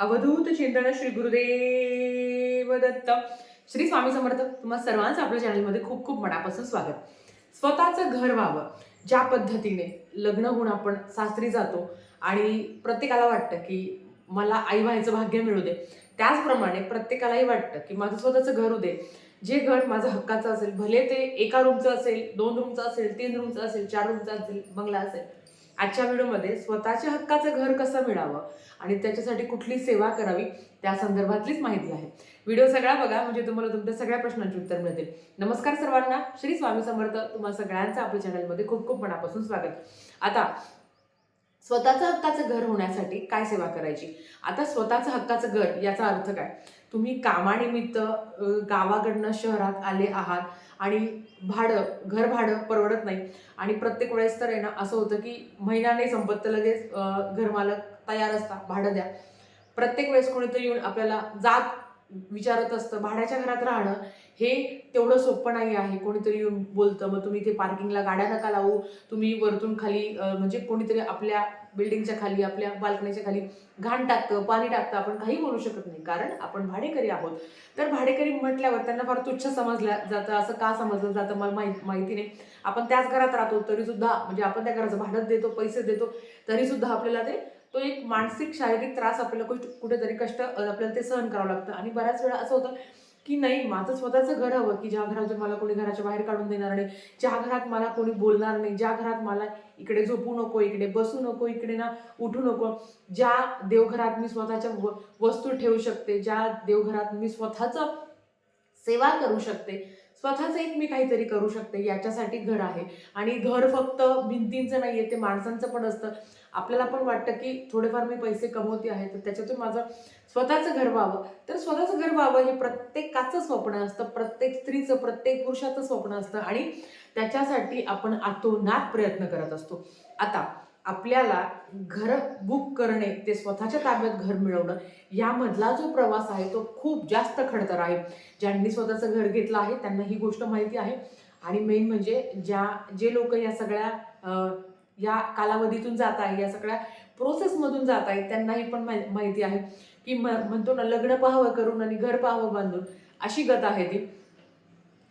अवधूत चिंतन श्री गुरुदेव दत्त श्री स्वामी समर्थ तुम्हा सर्वांचं आपल्या चॅनलमध्ये खूप खूप मनापासून स्वागत. स्वतःचं घर व्हावं ज्या पद्धतीने लग्न होऊन आपण सासरी जातो आणि प्रत्येकाला वाटतं की मला आई व्हायचं भाग्य मिळू दे. त्याचप्रमाणे प्रत्येकालाही वाटतं की माझं स्वतःचं घर होऊ दे. जे घर माझं हक्काचं असेल भले ते एका रूमचं असेल दोन रूमचं असेल तीन रूमचं असेल चार रूमचं असेल बंगला असेल आजच्या व्हिडिओमध्ये स्वतःच्या हक्काचं घर कसं मिळावं आणि त्याच्यासाठी कुठली सेवा करावी त्या संदर्भातलीच माहिती आहे. व्हिडिओ सगळा बघा म्हणजे तुम्हाला तुमच्या सगळ्या प्रश्नांची उत्तर मिळतील. नमस्कार सर्वांना श्री स्वामी समर्थ तुम्हा सगळ्यांचं आपल्या चॅनलमध्ये खूप खूप मनापासून स्वागत. आता स्वतःचं हक्काचं घर होण्यासाठी काय सेवा करायची? आता स्वतःचं हक्काचं घर याचा अर्थ काय? तुम्ही कामानिमित्त गावाकडनं शहरात आले आहात आणि भाडं घर भाडं परवडत नाही. आणि प्रत्येक वेळेस तर आहे ना असं होतं की महिना नाही संपत तर लगेच घरमालक तयार असता भाडं द्या. प्रत्येक वेळेस कोणीतरी येऊन आपल्याला जात विचारत असतं भाड्याच्या घरात राहणं हे तेवढं सोपं नाही आहे. कोणीतरी येऊन बोलतं मग तुम्ही ते पार्किंगला गाड्या नका लावू. तुम्ही वरतून खाली म्हणजे कोणीतरी आपल्या बिल्डिंगच्या खाली आपल्या बाल्कनीच्या खाली घाण टाकतं पाणी टाकतं. आपण काही बोलू शकत नाही कारण आपण भाडेकरी आहोत. तर भाडेकरी म्हटल्यावर त्यांना फार तुच्छ समजलं जातं असं का समजलं जातं मला माहिती माहिती नाही. आपण त्याच घरात राहतो तरीसुद्धा म्हणजे आपण त्या घराचं भाडं देतो पैसे देतो तरीसुद्धा आपल्याला ते तो एक मानसिक शारीरिक त्रास आपल्याला कुठ कुठेतरी कष्ट आपल्याला ते सहन करावं लागतं. आणि बऱ्याच वेळा असं होतं की नाही माझं स्वतःचं घर हवं की ज्या घरातून मला कोणी घराच्या बाहेर काढून देणार नाही ज्या घरात मला कोणी बोलणार नाही ज्या घरात मला इकडे झोपू नको इकडे बसू नको इकडे ना उठू नको ज्या देवघरात मी स्वतःच्या व- वस्तू ठेवू शकते ज्या देवघरात मी स्वतःचं सेवा करू शकते स्वतःचं एक मी काहीतरी करू शकते याच्यासाठी घर आहे. आणि घर फक्त भिंतींचं नाही आहे ते माणसांचं पण असतं. आपल्याला पण वाटतं की थोडेफार मी पैसे कमवते आहे तर त्याच्यातून माझं स्वतःचं घर व्हावं. तर स्वतःचं घर व्हावं हे प्रत्येकाचं स्वप्न असतं प्रत्येक स्त्रीचं प्रत्येक पुरुषाचं स्वप्न असतं आणि त्याच्यासाठी आपण आतोनात प्रयत्न करत असतो. आता आपल्याला घर बुक करणे ते स्वतःच्या ताब्यात घर मिळवणं यामधला जो प्रवास आहे तो खूप जास्त खडतर आहे. ज्यांनी स्वतःचं घर घेतलं आहे त्यांना ही गोष्ट माहिती आहे. आणि मेन म्हणजे ज्या जे लोक या सगळ्या या कालावधीतून जात आहे या सगळ्या प्रोसेसमधून जात आहेत त्यांनाही पण माहिती आहे की म म्हणतो ना लग्न पाहावं करून आणि घर पाहावं बांधून अशी गत आहे ती.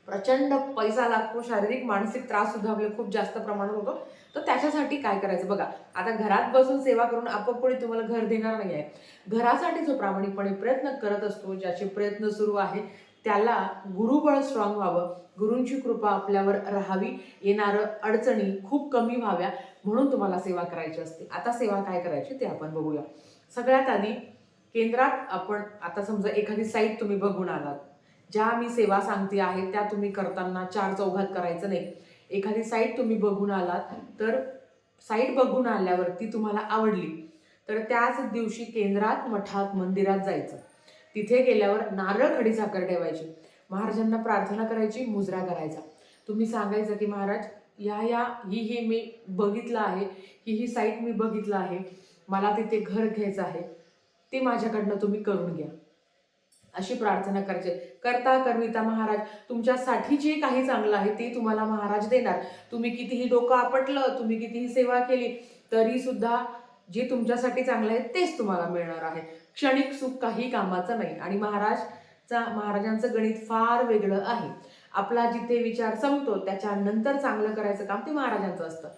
प्रचंड पैसा लागतो शारीरिक मानसिक त्रास सुद्धा आपल्याला खूप जास्त प्रमाणात होतो. तर त्याच्यासाठी काय करायचं? बघा आता घरात बसून सेवा करून आपण कोणी तुम्हाला घर देणार नाही आहे घरासाठी जो प्रामाणिकपणे प्रयत्न करत असतो ज्याचे प्रयत्न सुरू आहे त्याला गुरुबळ स्ट्रॉंग व्हावं. गुरूंची कृपा आपल्यावर राहावी. येणारं अडचणी खूप कमी व्हाव्या. म्हणून तुम्हाला सेवा करायची असते. आता सेवा काय करायची ते आपण बघूया. सगळ्यात आधी केंद्रात आपण आता समजा एखादी साईट तुम्ही बघून आलात. ज्या मी सेवा सांगते आहे त्या तुम्ही करताना चार चौघात करायचं नाही. एखादी साईट तुम्ही बघून आलात तर साईट बघून आल्यावरती तुम्हाला आवडली. तर त्याच दिवशी केंद्रात मठात मंदिरात जायचं. तिथे गेल्यावर नारळ खडी साखर ठेवायची. महाराजांना प्रार्थना करायची मुजरा करायचा. तुम्ही सांगायचं की महाराज या या ही ही मी बघितलं आहे ही ही साईट मी बघितलं आहे. मला तिथे घर घ्यायचं आहे. ते माझ्याकडनं तुम्ही करून घ्या. अशी प्रार्थना करायची. करता करविता महाराज तुमच्यासाठी जे काही चांगलं आहे ते तुम्हाला महाराज देणार. तुम्ही कितीही डोकं आपटलं तुम्ही कितीही सेवा केली तरीसुद्धा जे तुमच्यासाठी चांगलं आहे तेच तुम्हाला मिळणार आहे. क्षणिक सुख काही कामाचं नाही. आणि महाराजचा महाराजांचं गणित फार वेगळं आहे. आपला जिथे विचार संपतो त्याच्यानंतर चांगलं करायचं काम ते महाराजांचं असतं.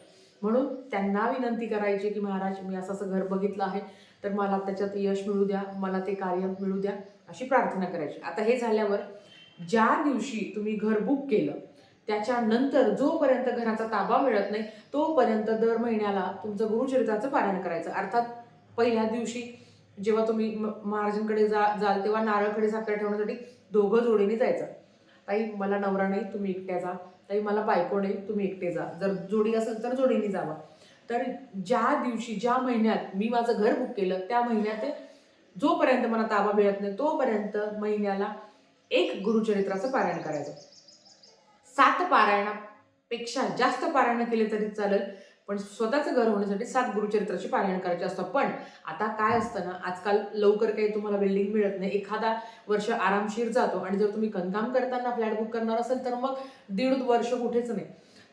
म्हणून त्यांना विनंती करायची की महाराज मी असं असं घर बघितलं आहे तर मला त्याच्यात यश मिळू द्या मला ते कार्य मिळू द्या अशी प्रार्थना करायची. आता हे झाल्यावर ज्या दिवशी तुम्ही घर बुक केलं त्याच्यानंतर जोपर्यंत घराचा ताबा मिळत नाही तोपर्यंत दर महिन्याला तुमचं गुरुचरित्राचं पारायण करायचं. अर्थात पहिल्या दिवशी जेव्हा तुम्ही म- महाराजांकडे जा जाल तेव्हा नारळकडे साखर ठेवण्यासाठी दोघं जोडीने जायचं. ताई मला नवरा नाही तुम्ही एकट्या जा. ताई मला बायको नाही तुम्ही एकटे जा. जर जोडी असेल तर जोडीने जावा. तर ज्या दिवशी ज्या महिन्यात मी माझं घर बुक केलं त्या महिन्यात जोपर्यंत मला ताबा मिळत नाही तोपर्यंत महिन्याला एक गुरुचरित्राचं पारायण करायचं. सात पारायणापेक्षा जास्त पारायण केले तरी चालेल. पण स्वतःचं घर होण्यासाठी सात गुरुचरित्राची पारायण करायचे असतं. पण आता काय असतं ना आजकाल लवकर काही तुम्हाला बिल्डिंग मिळत नाही. एखादा वर्ष आरामशीर जातो आणि जर तुम्ही कनकाम करताना फ्लॅट बुक करणार असेल तर मग दीड वर्ष कुठेच नाही.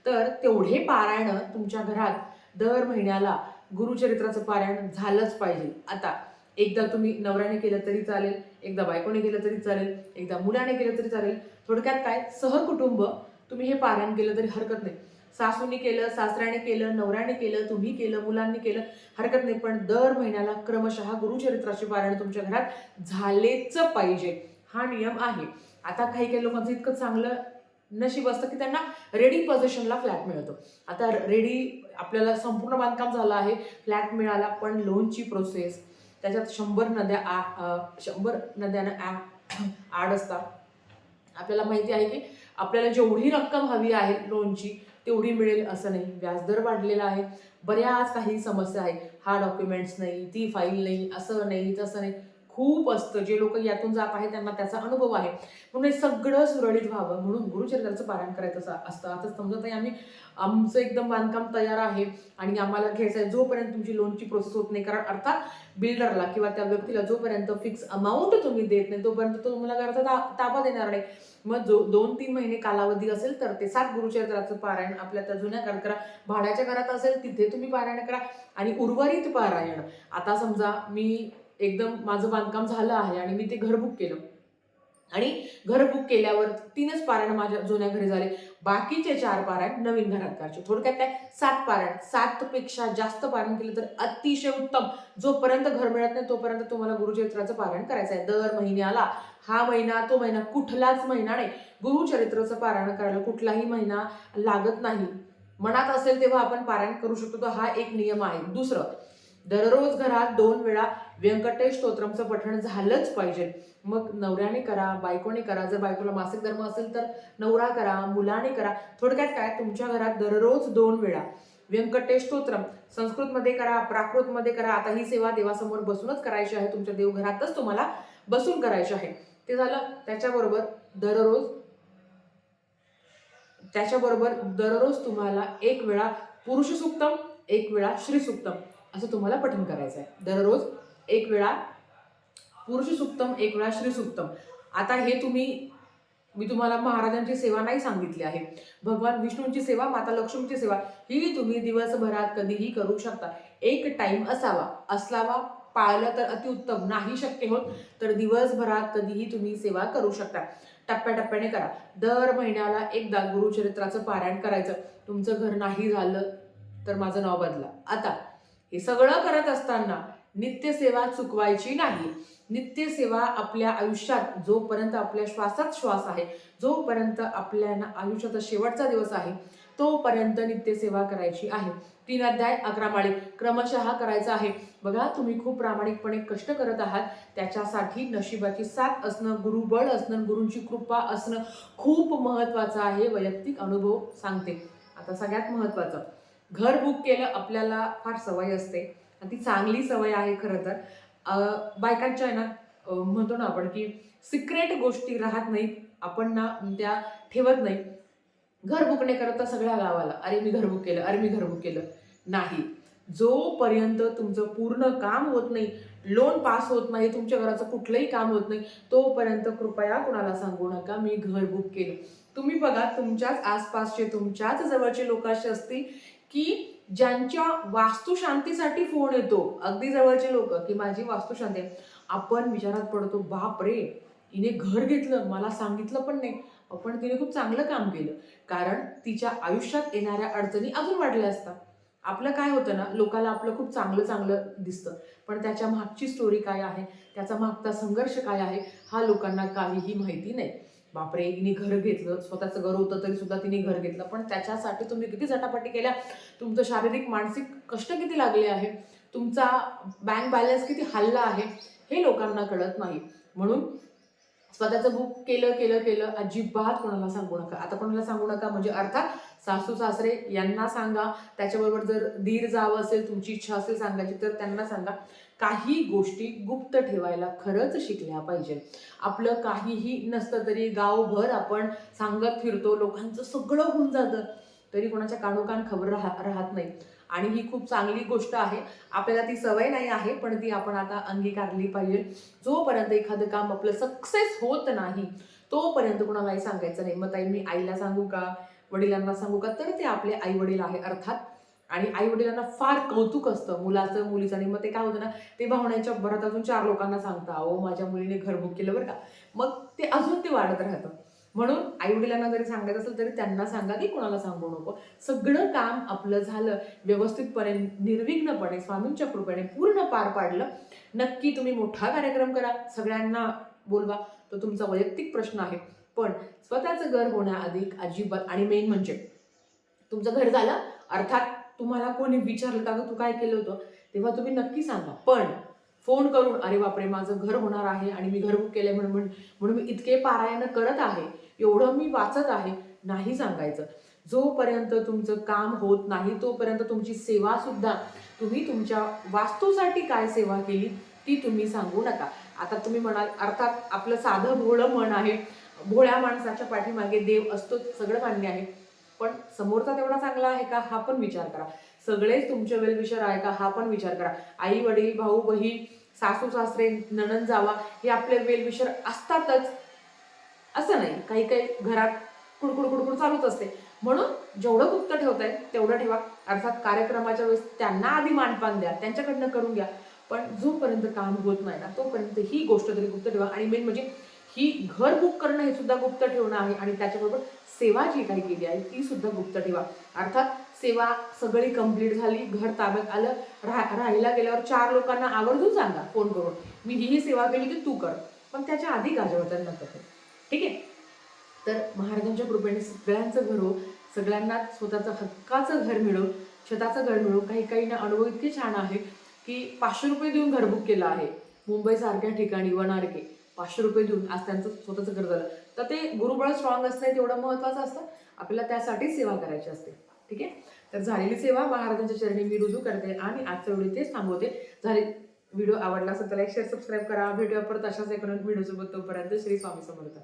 तर तेवढे पारायण तुमच्या घरात दर महिन्याला गुरुचरित्राचं पारायण झालंच पाहिजे. आता एकदा तुम्ही नवऱ्याने केलं तरी चालेल एकदा बायकोने केलं तरी चालेल एकदा मुलाने केलं तरी चालेल. थोडक्यात काय? सहकुटुंब तुम्ही हे पारायण केलं तरी हरकत नाही. सासूने केलं सासऱ्याने केलं नवऱ्याने केलं तुम्ही केलं मुलांनी केलं हरकत नाही. पण दर महिन्याला क्रमशः गुरुचरित्राचे पारायण तुमच्या घरात झालेच पाहिजे. हा नियम आहे. आता काही काही लोकांचं इतकं चांगलं नशीब असतं की त्यांना रेडी पोझिशनला फ्लॅट मिळतो. आता रेडी आपल्याला संपूर्ण बांधकाम झालं आहे फ्लॅट मिळाला पण लोनची प्रोसेस त्याच्यात शंभर नद्या आ शंभर नद्यानं आ आड असतात. आपल्याला माहिती आहे की आपल्याला जेवढी रक्कम हवी आहे लोनची तेवढी मिळेल असं नाही. व्याजदर वाढलेला आहे. बऱ्याच काही समस्या आहे हा डॉक्युमेंट्स नाही ती फाईल नाही असं नाही तसं नाही. खूप असतं. जे लोक यातून जात आहेत त्यांना त्याचा अनुभव आहे. म्हणून हे सगळं सुरळीत व्हावं म्हणून गुरुचरित्राचं पारायण करायचं असतं. आता समजत आहे आम्ही आमचं एकदम बांधकाम तयार आहे आणि आम्हाला घ्यायचं आहे जोपर्यंत तुमची लोनची प्रोसेस होत नाही. कारण अर्थात बिल्डरला किंवा त्या व्यक्तीला जोपर्यंत फिक्स अमाऊंट तुम्ही देत नाही तोपर्यंत तो तुम्हाला घराचा ताबा देणार नाही. मग जो दोन तीन महिने कालावधी असेल तर ते सात गुरुचरित्राचं पारायण आपल्या त्या जुन्या घरात करा. भाड्याच्या घरात असेल तिथे तुम्ही पारायण करा. आणि उर्वरित पारायण. आता समजा मी एकदम माझं बांधकाम झालं आहे आणि मी ते घर बुक केलं. आणि घर बुक केल्यावर तीनच पारायण माझ्या जुन्या घरी झाले. बाकीचे चार पारायण नवीन घरात करायचे. थोडक्यात काय? सात पारायण. सात पेक्षा जास्त पारायण केलं तर अतिशय उत्तम. जोपर्यंत घर मिळत नाही तोपर्यंत तुम्हाला गुरुचरित्राचं पारायण करायचं आहे. दर महिन्याला हा महिना तो महिना कुठलाच महिना नाही. गुरुचरित्राचं पारायण करायला कुठलाही महिना लागत नाही. मनात असेल तेव्हा आपण पारायण करू शकतो. तर हा एक नियम आहे. दुसरं दररोज घरात दोन वेळा व्यंकटेश स्तोत्रमचं पठण झालंच पाहिजे. मग नवऱ्याने करा बायकोने करा जर बायकोला मासिक धर्म असेल तर नवरा करा मुलाने करा. थोडक्यात काय? तुमच्या घरात दररोज दोन वेळा. व्यंकटेश स्तोत्रम. संस्कृतमध्ये करा प्राकृतमध्ये करा. आता ही सेवा देवासमोर बसूनच करायची आहे. तुमच्या देवघरातच तुम्हाला बसून करायची आहे. ते झालं. त्याच्याबरोबर दररोज त्याच्याबरोबर दररोज तुम्हाला एक वेळा पुरुष सुक्तम एक वेळा श्री सुक्तम असं तुम्हाला पठण करायचं आहे दररोज एक वेळा. पुरुष सुक्तम एक वेळा श्री सुक्तम आता हे तुम्ही मी तुम्हाला महाराजांची सेवा नाही सांगितली आहे. भगवान विष्णूंची सेवा माता लक्ष्मीची सेवा ही तुम्ही दिवसभरात कधीही करू शकता. एक टाइम असावा. असलावा पाळलं तर अतिउत्तम. नाही शक्य होत तर दिवसभरात कधीही तुम्ही सेवा करू शकता. टप्प्याटप्प्याने करा. दर महिन्याला एकदा गुरुचरित्राचं पारायण करायचं. तुमचं घर नाही झालं तर माझं नाव बदला. आता हे सगळं करत असताना नित्यसेवा चुकवायची नाही. नित्यसेवा आपल्या आयुष्यात जोपर्यंत आपल्या श्वासात श्वास आहे जोपर्यंत आपल्याना आयुष्याचा शेवटचा दिवस आहे तोपर्यंत नित्यसेवा करायची आहे. तीन अध्याय अकरा माळे क्रमशः करायचा आहे. बघा तुम्ही खूप प्रामाणिकपणे कष्ट करत आहात. त्याच्यासाठी नशिबाची साथ असणं गुरुबळ असणं गुरूंची कृपा असणं खूप महत्वाचं आहे. वैयक्तिक अनुभव सांगते. आता सगळ्यात महत्वाचं घर बुक केलं आपल्याला फार सवय असते. आणि ती चांगली सवय आहे खरं तर. बायकांच्या आहे ना म्हणतो ना आपण की सिक्रेट गोष्टी राहत नाहीत आपण ना त्या ठेवत नाही घर बुक नाही करत सगळ्या गावाला अरे मी घर बुक केलं अरे मी घर बुक केलं. नाही. जोपर्यंत तुमचं पूर्ण काम होत नाही लोन पास होत नाही तुमच्या घराचं कुठलंही काम होत नाही तोपर्यंत कृपया कुणाला सांगू नका मी घर बुक केलं. तुम्ही बघा तुमच्याच आसपासचे तुमच्याच जवळचे लोक असे असतील की ज्यांच्या वास्तुशांतीसाठी फोन येतो अगदी जवळचे लोक की माझी वास्तुशांती आहे. आपण विचारात पडतो बाप रे हिने घर घेतलं मला सांगितलं पण नाही. पण तिने खूप चांगलं काम केलं. कारण तिच्या आयुष्यात येणाऱ्या अडचणी अजून वाढल्या असतात. आपलं काय होतं ना लोकाला आपलं खूप चांगलं चांगलं दिसतं. पण त्याच्या मागची स्टोरी काय आहे? त्याचा मागचा संघर्ष काय आहे? हा लोकांना काहीही माहिती नाही. बापरे तिने घर घेतलं स्वतःचं घर होतं तरी सुद्धा तिने घर घेतलं. पण त्याच्यासाठी तुम्ही किती झटापटी केल्या? तुमचं शारीरिक मानसिक कष्ट किती लागले आहे? तुमचा बँक बॅलन्स किती हल्ला आहे? हे लोकांना कळत नाही. म्हणून स्वतःचं बुक केलं केलं केलं अजिबात कोणाला सांगू नका. आता कोणाला सांगू नका म्हणजे अर्थात सासू सासरे यांना सांगा त्याच्याबरोबर जर दीर जावं असेल तुमची इच्छा असेल सांगायची तर त्यांना सांगा. काही गोष्टी गुप्त ठेवायला खरंच शिकल्या पाहिजे. आपलं काहीही नसतं तरी गावभर आपण सांगत फिरतो लोकांचं सगळं होऊन जातं. तरी कोणाच्या कानोकान खबर राहा राहत नाही. आणि ही खूप चांगली गोष्ट आहे. आपल्याला ती सवय नाही आहे पण ती आपण आता अंगीकारली पाहिजे. जोपर्यंत एखादं काम आपलं सक्सेस होत नाही तोपर्यंत कोणालाही सांगायचं नाही. मग ताई मी आईला सांगू का? वडिलांना सांगू का तर ते आपले आई वडील आहे अर्थात. आणि आई वडिलांना फार कौतुक असतं. मुलाचं मुलीचं. आणि मग ते काय होतं ना ते भावण्याच्या भरात अजून चार लोकांना सांगता अहो माझ्या मुलीने घर बुक केलं बरं का. मग ते अजून ते वाढत राहतं. म्हणून आई वडिलांना जरी सांगायचं असेल तरी त्यांना सांगा की कोणाला सांगू नको. सगळं काम आपलं झालं व्यवस्थितपणे निर्विघ्नपणे स्वामींच्या कृपेने पूर्ण पार पाडलं. नक्की तुम्ही मोठा कार्यक्रम करा. सगळ्यांना बोलवा. तो तुमचा वैयक्तिक प्रश्न आहे. पण स्वतःचं घर होण्याआधी अजिबात आणि मेन म्हणजे तुमचं घर झालं अर्थात तुम्हाला कोणी विचारलं का तू काय केलं होतं? तेव्हा तुम्ही नक्की सांगा. पण फोन करून अरे बापरे माझं घर होणार आहे आणि मी घर बुक केलंय म्हणून म्हणून मी इतके पारायण करत आहे एवढं मी वाचत आहे. नाही सांगायचं. जोपर्यंत तुमचं काम होत नाही तोपर्यंत तुमची सेवा सुद्धा तुम्ही तुमच्या वास्तूसाठी काय सेवा केली ती तुम्ही सांगू नका. आता तुम्ही म्हणाल अर्थात आपलं साधं भोळं मन आहे भोळ्या माणसाच्या पाठीमागे देव असतो सगळं मान्य आहे. पण समोरचा तेवढा चांगला आहे का? हा पण विचार करा. सगळेच तुमचे वेलविशर आहे का? हा पण विचार करा. आई वडील भाऊ बहीण सासू सासरे नणन जावा हे आपले वेलविशर असतातच. असं नाही. काही काही घरात कुडकुड कुडकुड चालूच असते. म्हणून जेवढं गुप्त ठेवताय तेवढं ठेवा. अर्थात कार्यक्रमाच्या वेळेस त्यांना आधी मानपान द्या. त्यांच्याकडनं करून घ्या. पण जोपर्यंत काम होत नाही ना तोपर्यंत ही गोष्ट तरी गुप्त ठेवा. आणि मेन म्हणजे की घर बुक करणं हे सुद्धा गुप्त ठेवणं आहे आणि त्याच्याबरोबर सेवा जी काही केली आहे ती सुद्धा गुप्त ठेवा. अर्थात सेवा सगळी कंप्लीट झाली घर ताब्यात आलं राह राहायला गेल्यावर चार लोकांना आवर्जून सांगा फोन करून. मी ही ही सेवा केली ती तू कर. पण त्याच्या आधी गाजवतात नका. ठीक आहे? तर महाराजांच्या कृपेने सगळ्यांचं घर हो सगळ्यांना स्वतःचं हक्काचं घर मिळो स्वतःचं घर मिळो. काही काहींना अनुभव इतके छान आहे की पाचशे रुपये देऊन घर बुक केलं आहे. मुंबईसारख्या ठिकाणी वनारके. पाचशे रुपये देऊन आज त्यांचं स्वतःचं घर झालं. तर ते गुरुबळ स्ट्रॉंग असणं तेवढं महत्त्वाचं असतं. आपल्याला त्यासाठी सेवा करायची असते. ठीक आहे? तर झालेली सेवा महाराजांच्या चरणी मी रुजू करते आणि आजच्या वेळी तेच थांबवते. झाले व्हिडिओ आवडला असेल तर लाईक शेअर सबस्क्राईब करा. व्हिडिओ परत अशाच एका व्हिडिओसोबत. तोपर्यंत श्री स्वामी समर्थ.